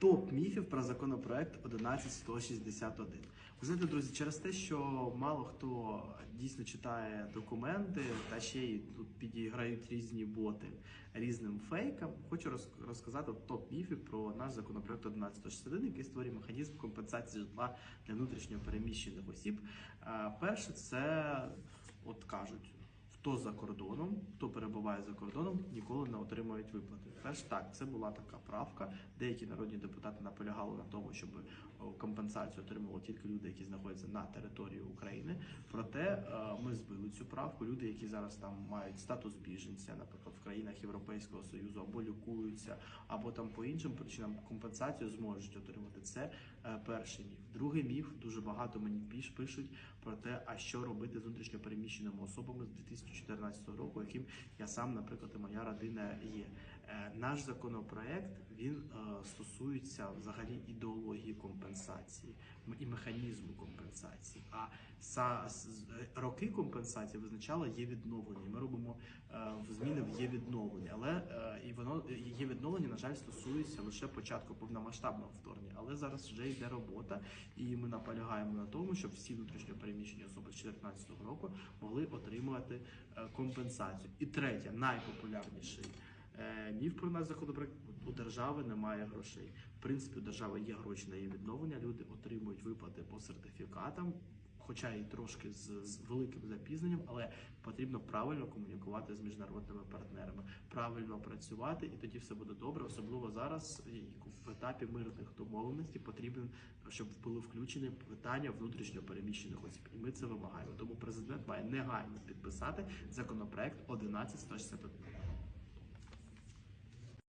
Топ міфів про законопроект 11161. Ви знаєте, друзі, через те, що мало хто дійсно читає документи, та ще й тут підіграють різні боти різним фейкам, хочу роз- розказати топ міфів про наш законопроект 1161, який створює механізм компенсації житла для внутрішньо переміщених осіб. Е, Перше, це от кажуть. Хто за кордоном, хто перебуває за кордоном, ніколи не отримують виплати. Перш так, це була така правка. Деякі народні депутати наполягали на тому, щоб компенсацію отримували тільки люди, які знаходяться на території України. Проте е, ми збили цю правку. Люди, які зараз там мають статус біженця, наприклад, в країнах Європейського союзу, або лікуються, або там по іншим причинам компенсацію зможуть отримати. Це е, перший міф. Другий міф дуже багато мені більш пишуть про те, а що робити з внутрішньопереміщеними особами з 2014 року, яким я сам, наприклад, і моя родина є. Е, Наш законопроект він стосується взагалі ідеології компенсації і механізму компенсації. А са, роки компенсації визначала є відновлення. Ми робимо е, в зміни в є відновлення, але е, і воно є відновлення, на жаль, стосується лише початку повномасштабного вторгнення. Але зараз вже йде робота, і ми наполягаємо на тому, щоб всі внутрішньо переміщені особи з 2014 року могли отримувати е, компенсацію. І третє, найпопулярніший міф про наш законопроект у держави немає грошей. В принципі, у держави є гроші на її відновлення. Люди отримують виплати по сертифікатам. Хоча і трошки з, з великим запізненням, але потрібно правильно комунікувати з міжнародними партнерами, правильно працювати, і тоді все буде добре. Особливо зараз в етапі мирних домовленостей потрібно, щоб були включені питання внутрішньо переміщених осіб. І ми це вимагаємо. Тому президент має негайно підписати законопроект 11161.